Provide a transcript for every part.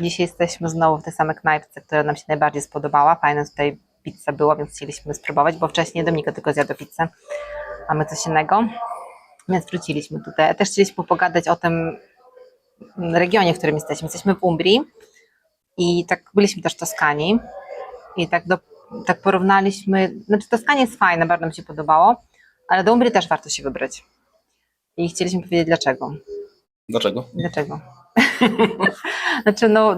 Dzisiaj jesteśmy znowu w tej samej knajpce, która nam się najbardziej spodobała. Fajna tutaj pizza była, więc chcieliśmy spróbować, bo wcześniej Dominika tylko zjadła pizzę, a my coś innego. Więc wróciliśmy tutaj. Też chcieliśmy pogadać o tym regionie, w którym jesteśmy. Jesteśmy w Umbrii i tak byliśmy też w Toskanii i tak, do, tak porównaliśmy, znaczy Toskania jest fajna, bardzo nam się podobało, ale do Umbrii też warto się wybrać. I chcieliśmy powiedzieć dlaczego. Dlaczego? Dlaczego? znaczy, no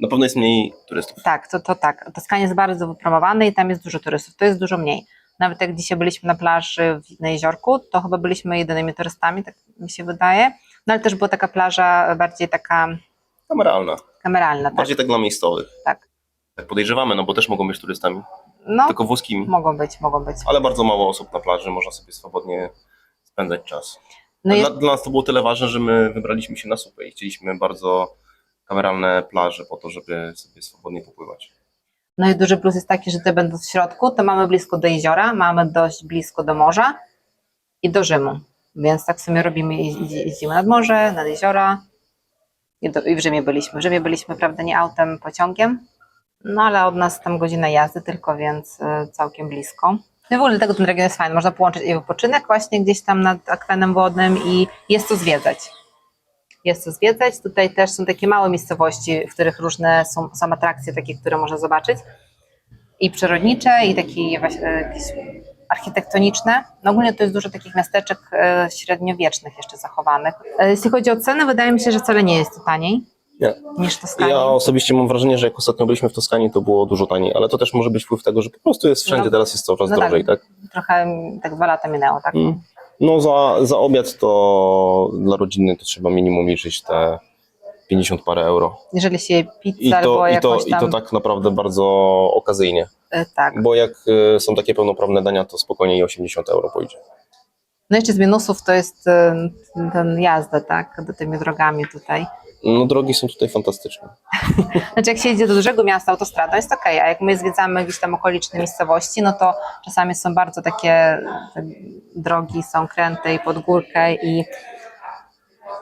Na pewno jest mniej turystów. tak, to, to tak. Toskania jest bardzo wypromowana i tam jest dużo turystów. To jest dużo mniej. Nawet jak dzisiaj byliśmy na plaży w, na jeziorku, to chyba byliśmy jedynymi turystami, tak mi się wydaje. No ale też była taka plaża bardziej taka Kameralna. kameralna. Tak, Bardziej tak dla miejscowych. tak. Tak podejrzewamy, no bo też mogą być turystami. No, Tylko włoskimi. mogą być, mogą być. Ale bardzo mało osób na plaży, można sobie swobodnie spędzać czas. No dla, i, dla nas to było tyle ważne, że my wybraliśmy się na supę i chcieliśmy bardzo kameralne plaże po to, żeby sobie swobodnie popływać. no i duży plus jest taki, że te będą w środku, to mamy blisko do jeziora, mamy dość blisko do morza i do Rzymu. Więc tak sobie robimy, jeździ- jeździmy nad morze, nad jeziora i, do, i w Rzymie byliśmy. W Rzymie byliśmy, prawda, nie autem, pociągiem, no ale od nas tam godzina jazdy tylko, więc y, całkiem blisko. No w ogóle dlatego ten region jest fajny, można połączyć i wypoczynek właśnie gdzieś tam nad akwenem wodnym i jest to zwiedzać. Jest co zwiedzać. Tutaj też są takie małe miejscowości, w których różne są, są atrakcje takie, które można zobaczyć. I przyrodnicze, i takie właśnie, e, architektoniczne. No ogólnie to jest dużo takich miasteczek e, średniowiecznych jeszcze zachowanych. E, Jeśli chodzi o ceny, wydaje mi się, że wcale nie jest to taniej Nie. niż Toskania. Ja osobiście mam wrażenie, że jak ostatnio byliśmy w Toskanii, to było dużo taniej, ale to też może być wpływ tego, że po prostu jest wszędzie, No, teraz jest coraz no tak. drożej, tak? Trochę mm, tak dwa lata minęło, tak? Mm. No za, za obiad to dla rodziny to trzeba minimum liczyć te 50 parę euro. Jeżeli się je pizzę I albo to, i, to, jakąś I tam... to tak naprawdę bardzo okazyjnie, e, tak. bo jak y, są takie pełnoprawne dania, to spokojnie i 80 euro pójdzie. No jeszcze z minusów to jest e, ten jazda, tak? Do tymi drogami tutaj. No drogi są tutaj fantastyczne. Znaczy jak się jedzie do dużego miasta autostradą jest okej, a jak my zwiedzamy gdzieś tam okoliczne miejscowości, no to czasami są bardzo takie drogi, są kręte i pod górkę i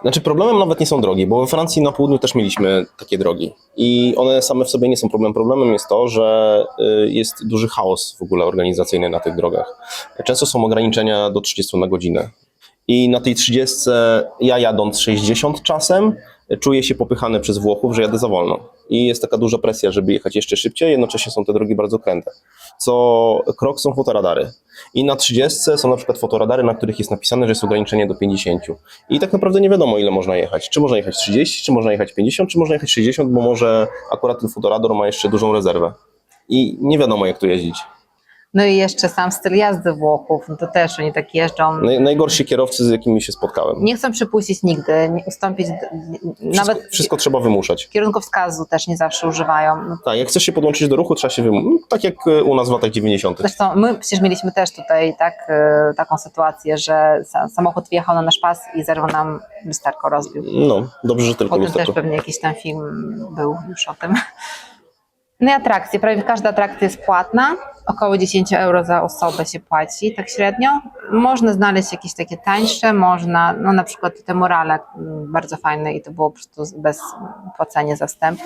Znaczy problemem nawet nie są drogi, bo we Francji na południu też mieliśmy takie drogi i one same w sobie nie są problemem. Problemem jest to, że y, jest duży chaos w ogóle organizacyjny na tych drogach. Często są ograniczenia do 30 na godzinę i na tej 30 ja jadąc 60 czasem czuję się popychany przez Włochów, że jadę za wolno i jest taka duża presja, żeby jechać jeszcze szybciej, jednocześnie są te drogi bardzo kręte. Co krok są fotoradary i na 30 są na przykład fotoradary, na których jest napisane, że jest ograniczenie do 50 i tak naprawdę nie wiadomo ile można jechać. Czy można jechać 30, czy można jechać 50, czy można jechać 60, bo może akurat ten fotoradar ma jeszcze dużą rezerwę i nie wiadomo jak tu jeździć. No i jeszcze sam styl jazdy Włochów, no to też oni tak jeżdżą. Naj, najgorsi kierowcy, z jakimi się spotkałem. Nie chcą przypuścić nigdy, nie ustąpić, Wszystko, nawet wszystko trzeba wymuszać. kierunkowskazu też nie zawsze używają. No, Tak, jak chcesz się podłączyć do ruchu, trzeba się wymuszać. Tak jak y, u nas w latach 90. Zresztą my przecież mieliśmy też tutaj tak, e, taką sytuację, że sa- samochód wjechał na nasz pas i zerwał nam lusterko, rozbił. No, dobrze, że tylko Potem też lusterko. pewnie jakiś tam film był już o tym. No i atrakcje. Prawie każda atrakcja jest płatna. Około 10 euro za osobę się płaci, tak średnio. Można znaleźć jakieś takie tańsze, można, no na przykład te murale mm, bardzo fajne i to było po prostu bez płacenia za wstęp.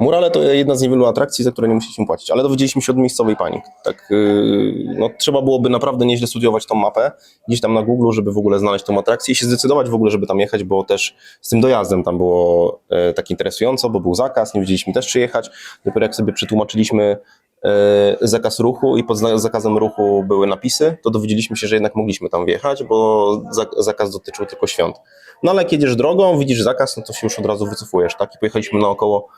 Murale to jedna z niewielu atrakcji, za które nie musieliśmy płacić, ale dowiedzieliśmy się od miejscowej pani. Tak, yy, no, trzeba byłoby naprawdę nieźle studiować tą mapę gdzieś tam na Google, żeby w ogóle znaleźć tą atrakcję i się zdecydować w ogóle, żeby tam jechać, bo też z tym dojazdem tam było e, tak interesująco, bo był zakaz, nie wiedzieliśmy też czy jechać. Dopiero jak sobie przetłumaczyliśmy e, zakaz ruchu i pod zakazem ruchu były napisy, to dowiedzieliśmy się, że jednak mogliśmy tam wjechać, bo za- zakaz dotyczył tylko świąt. No ale jak jedziesz drogą, widzisz zakaz, no to się już od razu wycofujesz, tak? I pojechaliśmy naokoło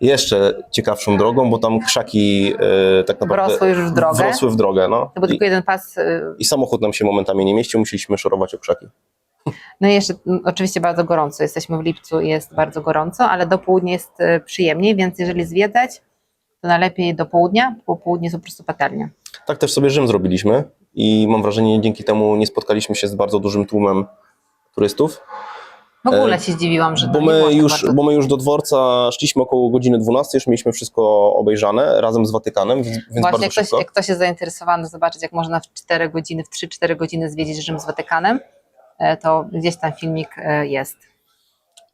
jeszcze ciekawszą drogą, bo tam krzaki e, tak naprawdę Wrosły już w drogę. wrosły w drogę, no. To był I, tylko jeden pas. y, I samochód nam się momentami nie mieścił, musieliśmy szorować o krzaki. No i jeszcze oczywiście bardzo gorąco. Jesteśmy w lipcu i jest bardzo gorąco, ale do południa jest y, przyjemniej, więc jeżeli zwiedzać, to najlepiej do południa, bo południe jest po prostu patelnia. Tak też sobie Rzym zrobiliśmy i mam wrażenie, dzięki temu nie spotkaliśmy się z bardzo dużym tłumem turystów, W ogóle E, się zdziwiłam, że bo my, było tak już, bo my już do dworca szliśmy około godziny 12, już mieliśmy wszystko obejrzane razem z Watykanem, więc, więc Właśnie bardzo jak ktoś, szybko. jak ktoś jest zainteresowany zobaczyć, jak można w 4 godziny, w 3-4 godziny zwiedzić Rzym z Watykanem, e, to gdzieś tam filmik e, jest.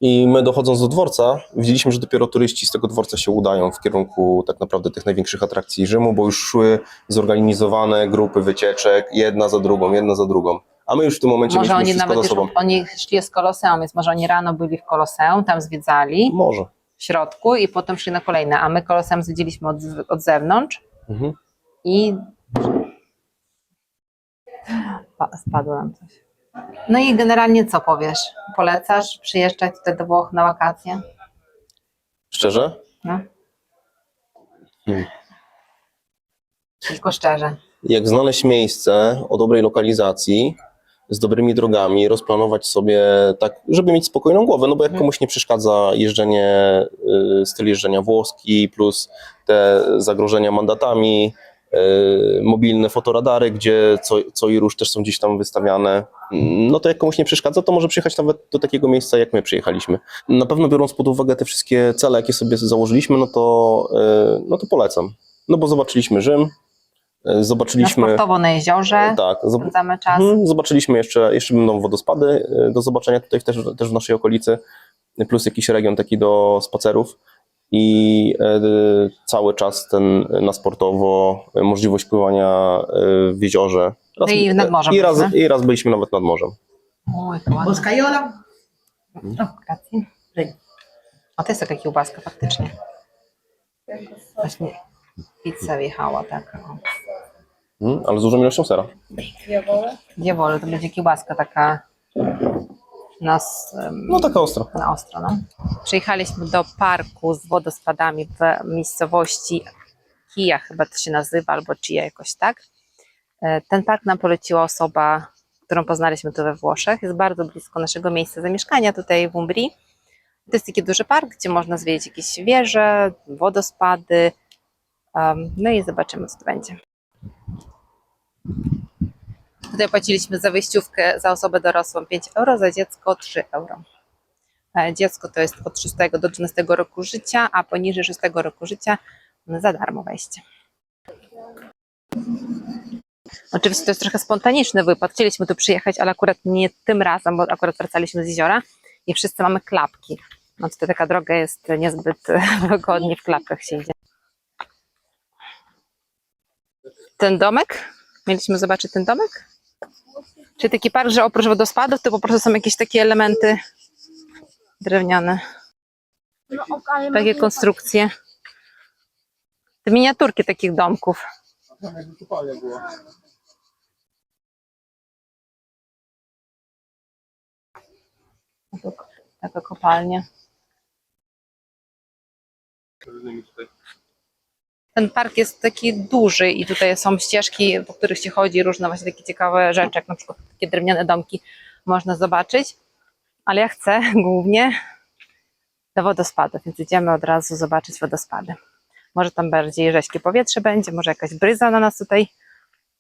I my dochodząc do dworca, widzieliśmy, że dopiero turyści z tego dworca się udają w kierunku tak naprawdę tych największych atrakcji Rzymu, bo już szły zorganizowane grupy wycieczek, jedna za drugą, jedna za drugą. A my już w tym momencie Może oni nawet już, oni szli z Koloseum, więc może oni rano byli w Koloseum, tam zwiedzali Może. w środku i potem szli na kolejne, a my Koloseum zwiedziliśmy od, od zewnątrz Mhm. i Pa- spadło nam coś. No i generalnie co powiesz? Polecasz przyjeżdżać tutaj do Włoch na wakacje? Szczerze? No. Hmm. Tylko szczerze. Jak znaleźć miejsce o dobrej lokalizacji, z dobrymi drogami, rozplanować sobie tak, żeby mieć spokojną głowę, no bo jak Mhm. komuś nie przeszkadza jeżdżenie, y, styl jeżdżenia włoski, plus te zagrożenia mandatami, y, mobilne fotoradary, gdzie co, co i róż też są gdzieś tam wystawiane, no to jak komuś nie przeszkadza, to może przyjechać nawet do takiego miejsca, jak my przyjechaliśmy. Na pewno biorąc pod uwagę te wszystkie cele, jakie sobie założyliśmy, no to, y, no to polecam. No bo zobaczyliśmy Rzym, Na zobaczyliśmy... sportowo na jeziorze Tak, zob- spędzamy czas. Mhm, zobaczyliśmy jeszcze, jeszcze będą wodospady y, do zobaczenia tutaj też, też w naszej okolicy, plus jakiś region taki do spacerów i y, cały czas ten na sportowo, możliwość pływania w jeziorze. No i nad morzem I raz, byliśmy. I raz byliśmy nawet nad morzem. Oj, to ładnie. Boscaiola? O, grazie. O, to jest taka kiełbaska faktycznie. Właśnie pizza wjechała taka. O. Mhm, ale z dużą ilością sera. Diabolo, to będzie kiełbaska taka na, s- em, No taka ostra. na ostro. No. Przyjechaliśmy do parku z wodospadami w miejscowości Kija, chyba to się nazywa, albo Chia jakoś tak. E, Ten park nam poleciła osoba, którą poznaliśmy tu we Włoszech. Jest bardzo blisko naszego miejsca zamieszkania tutaj w Umbrii. To jest taki duży park, gdzie można zwiedzić jakieś wieże, wodospady. No i zobaczymy, co to będzie. Tutaj płaciliśmy za wyjściówkę za osobę dorosłą 5 euro, za dziecko 3 euro. E, Dziecko to jest od 6 do 12 roku życia, a poniżej 6 roku życia za darmo wejście. Oczywiście to jest trochę spontaniczny wypad. Chcieliśmy tu przyjechać, ale akurat nie tym razem, bo akurat wracaliśmy z jeziora i wszyscy mamy klapki. No tutaj taka droga jest niezbyt wygodnie w klapkach się. Ten domek? Mieliśmy zobaczyć ten domek? Czyli taki park, że oprócz wodospadów to po prostu są jakieś takie elementy drewniane, takie konstrukcje. Te miniaturki takich domków. Taka- Taka kopalnia. Ten park jest taki duży i tutaj są ścieżki, po których się chodzi, różne właśnie takie ciekawe rzeczy, jak na przykład takie drewniane domki można zobaczyć. Ale ja chcę głównie do wodospadów, więc idziemy od razu zobaczyć wodospady. Może tam bardziej rześkie powietrze będzie, może jakaś bryza na nas tutaj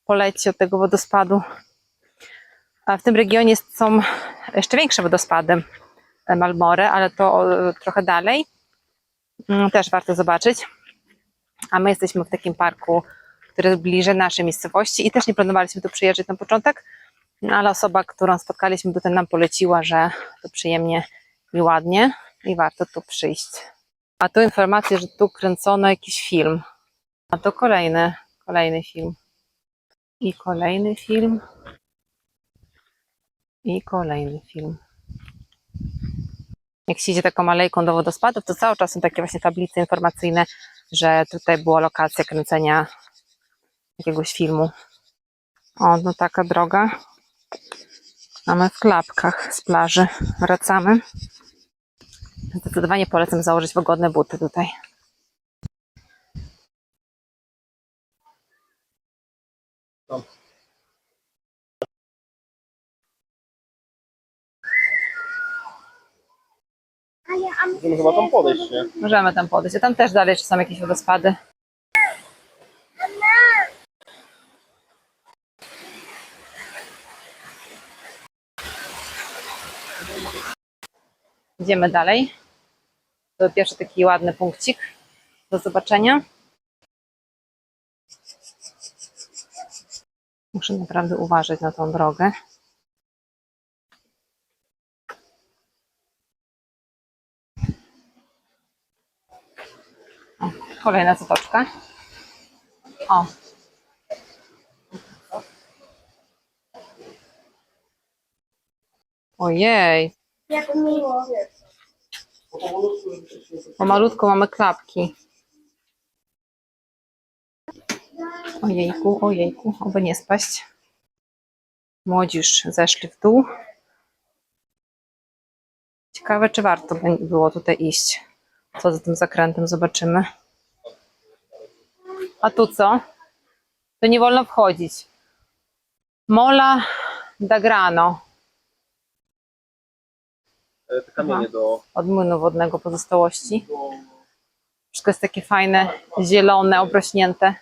poleci od tego wodospadu. A w tym regionie są jeszcze większe wodospady e, Malmore, ale to o, trochę dalej. Mm, Też warto zobaczyć. A my jesteśmy w takim parku, który jest bliżej naszej miejscowości i też nie planowaliśmy tu przyjeżdżać na początek, no ale osoba, którą spotkaliśmy tutaj nam poleciła, że to przyjemnie i ładnie i warto tu przyjść. A tu informacja, że tu kręcono jakiś film. A to kolejny, kolejny film. I kolejny film. I kolejny film. Jak się idzie taką alejką do wodospadów, to cały czas są takie właśnie tablice informacyjne, że tutaj była lokacja kręcenia jakiegoś filmu. O, no taka droga. A my w klapkach z plaży wracamy. Zdecydowanie polecam założyć wygodne buty tutaj. Możemy chyba tam podejść, nie? Możemy tam podejść. A tam też dalej czy są jakieś wodospady. Idziemy dalej. To pierwszy taki ładny punkcik do zobaczenia. Muszę naprawdę uważać na tą drogę. Kolejna zatoczka. O. Ojej, Jak miło. pomalutko mamy klapki. Ojejku, ojejku, oby nie spaść. Młodzież zeszli w dół. Ciekawe, czy warto by było tutaj iść. Co za tym zakrętem zobaczymy. A tu co? To nie wolno wchodzić. Mola da Grano. Te kamienie do, Od młynu wodnego pozostałości. Wszystko jest takie fajne, zielone, obrośnięte.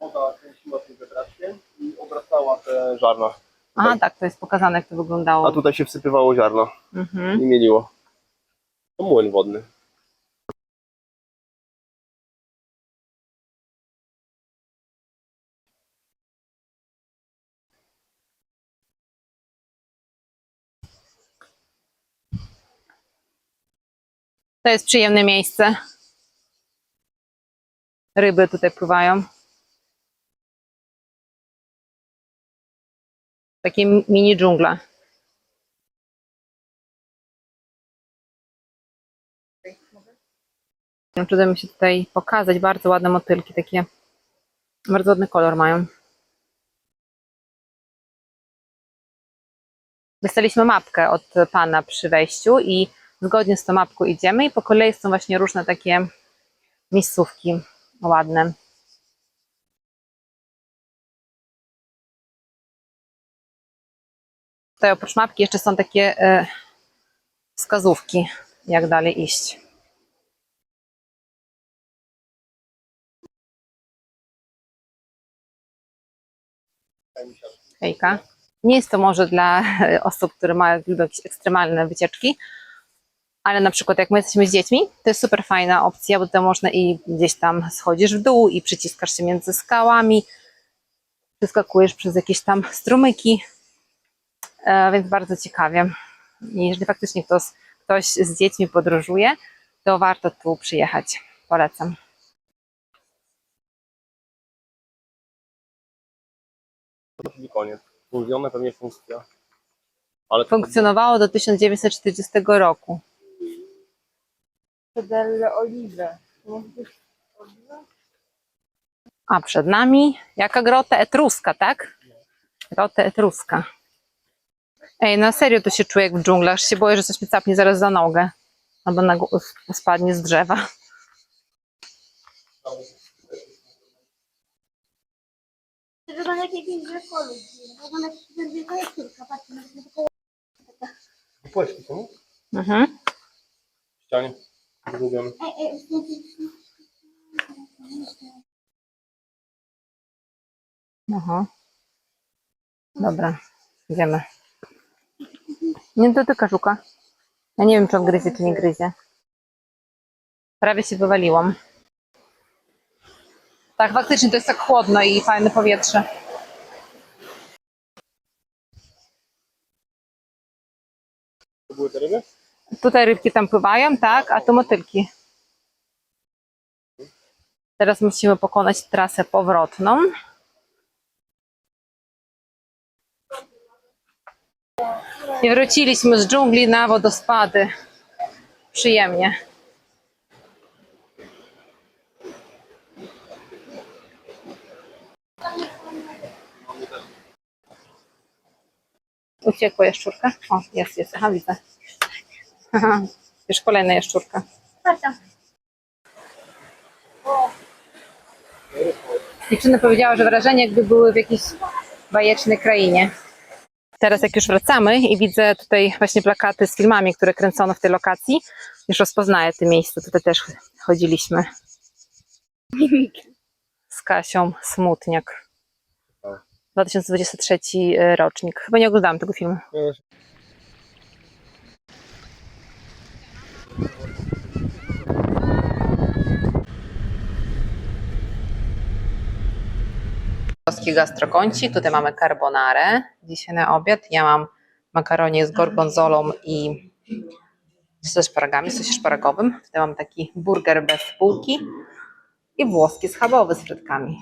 woda kręciła tym wiatraczkiem i obracała te żarna. Aha, tak, to jest pokazane, jak to wyglądało. A tutaj się wsypywało ziarno Mhm. i mieliło. To młyn wodny. To jest przyjemne miejsce. Ryby tutaj pływają. Takie mi- mini uda mi się tutaj pokazać bardzo ładne motylki, takie bardzo ładny kolor mają. Dostaliśmy mapkę od pana przy wejściu i zgodnie z tą mapką idziemy i po kolei są właśnie różne takie miejscówki ładne. Tutaj oprócz mapki jeszcze są takie e, wskazówki, jak dalej iść. Hejka. Nie jest to może dla osób, które mają jakieś ekstremalne wycieczki, ale na przykład jak my jesteśmy z dziećmi, to jest super fajna opcja, bo to można i gdzieś tam schodzisz w dół i przyciskasz się między skałami, przeskakujesz przez jakieś tam strumyki, e, więc bardzo ciekawie. I jeżeli faktycznie ktoś, ktoś z dziećmi podróżuje, to warto tu przyjechać. Polecam. Czyli koniec. Mówione pewnie funkcja. Ale Funkcjonowało do 1940 roku. Delle Olive. A przed nami jaka grota etruska, tak? Grota etruska. Ej, na serio to się czuję jak w dżunglach. Się boję, że coś mi capnie zaraz za nogę. Albo na, spadnie z drzewa. To wygląda jak jakieś drzewo ludzi. Wygląda jak wielka jaszczurka. Patrzcie, nawet nie tylko Płeczki są Mhm. w ścianie. Zdjęcie. Aha. Dobra, idziemy. Nie dotyka żuka. Ja nie wiem, czy on gryzie, czy nie gryzie. Prawie się wywaliłam. Tak, faktycznie to jest tak chłodno i fajne powietrze. To były te ryby? Tutaj rybki tam pływają, tak, a tu motylki. Teraz musimy pokonać trasę powrotną. I wróciliśmy z dżungli na wodospady. Przyjemnie. Uciekła jaszczurka? O, jest, jest. Aha, widzę. Aha, już kolejna jaszczurka. Tam. Dziewczyna powiedziała, że wrażenie jakby były w jakiejś bajecznej krainie. Teraz jak już wracamy i widzę tutaj właśnie plakaty z filmami, które kręcono w tej lokacji, już rozpoznaję te miejsca. Tutaj też chodziliśmy. Z Kasią Smutniak. 2023 rocznik. Chyba nie oglądałam tego filmu. Polski gastrokącik. Tutaj mamy carbonarę dzisiaj na obiad. Ja mam makaronie z gorgonzolą i ze szparagami, sosie szparagowym. Tutaj mam taki burger bez spółki. i włoski schabowy z frytkami.